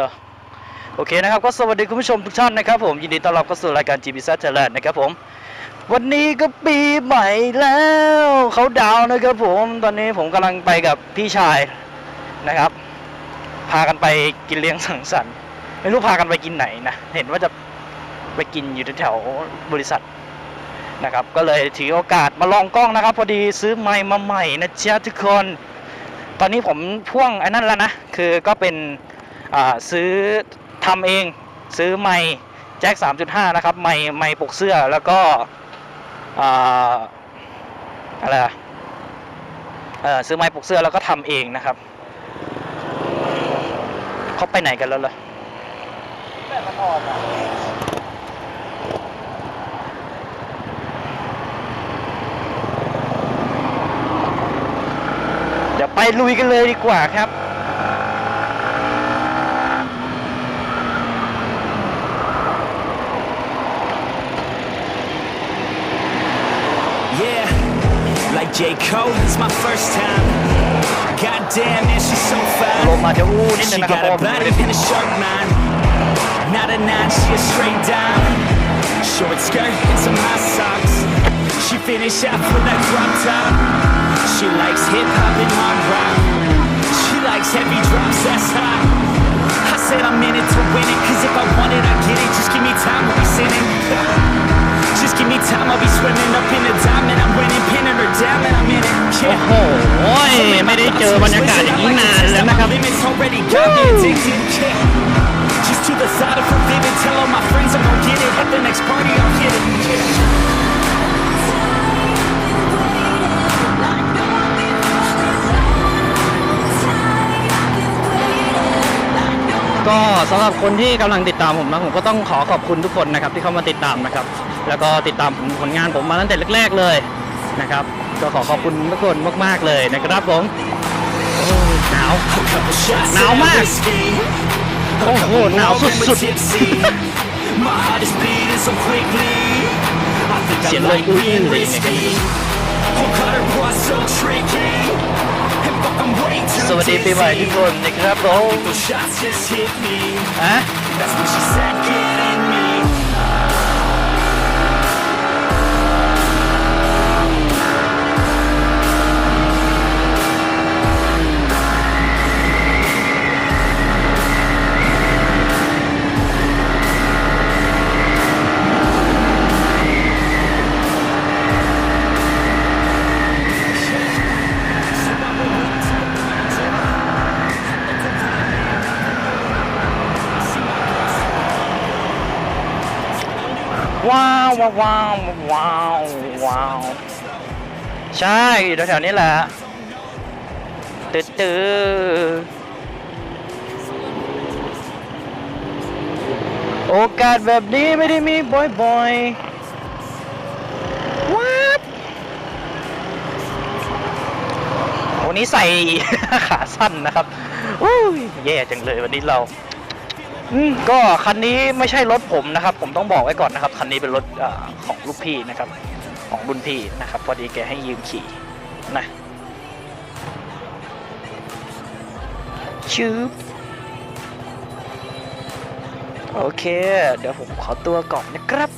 เหรอโอเคนะครับก็สวัสดีคุณผู้ชมทุกท่านนะครับผมยินดีต้อนรับเข้าสู่รายการ GB s a t e l a n d นะครับผมวันนี้ก็ปีใหม่แล้วเขาดาวนะครับผมตอนนี้ผมกำลังไปกับพี่ชายนะครับ พากันไปกินเลี้ยงสังสรรค์ไม่รู้พากันไปกินไหนนะเห็นว่าจะไปกินอยู่แถวบริษัทนะครับ ก็เลยถือโอกาสมาลองกล้องนะครับ พอดีซื้อไมค์มาใหม่นะเจ๊ะทุกคน ตอนนี้ผมพ่วงไอ้นั่นแล้วนะคือก็เป็น ซื้อทำเองซื้อไมค์แจ็ค 3.5 นะครับ ไมค์ไมค์ปกเสื้อแล้วก็ออะไรอะซื้อไมค์ปกเสื้อแล้วก็ทำเองนะครับเขาไปไหนกันแล้วล่ะแม่มันออกอะเดี๋ยวไปลุยกันเลยดีกว่าครับ yeah. Like J. Cole, it's my first time. Goddamn, man, she's so fine. She got a body and a sharp mind. Not a nine, she a straight dime. Short skirt some high socks. She finish off with that drop top. She likes hip hop and hard rock. She likes heavy drops, that's hot. Yeah. Just to the thought of her vivid. Tell all my friends I'm gonna get it. At the next party, I'll hit it. Yeah. ก็สำหรับคนที่กำลังติดตามผมนะผมก็ต้องขอขอบคุณทุกคนนะครับที่เข้ามาติดตามนะครับ แล้วก็ติดตามผลงานผมมาตั้งแต่แรกๆเลยนะครับ ก็ขอขอบคุณทุกคนมากๆเลยนะครับผม หนาว A couple shots Now, of Max. whiskey. A Oh, couple oh, now, more and we're so- so- tipsy. My heart is beating so quickly. I think I Shit, like like, ooh, being ooh, risky. Oh, Cutter was so tricky. And fuck, I'm way too สวัสดีปีใหม่ทุกคนนะครับผม Those shots just hit me. ฮะ ว้าวว้าวว้าวว้าวว้าวใช่อยู่แถวๆนี้แหละตื้อตื้อโอกาสแบบนี้ไม่ได้มีบ่อยๆวับวันนี้ใส่ ขาสั้นนะครับอุ้ยแย่จังเลยวันนี้เรา ก็คันนี้ไม่ใช่รถผมนะครับ ผมต้องบอกไว้ก่อนนะครับ คันนี้เป็นรถเออของลูกพี่นะครับ ของรุ่นพี่นะครับ พอดีแกให้ยืมขี่นะชืบโอเค เดี๋ยวผมขอตัวก่อนนะครับ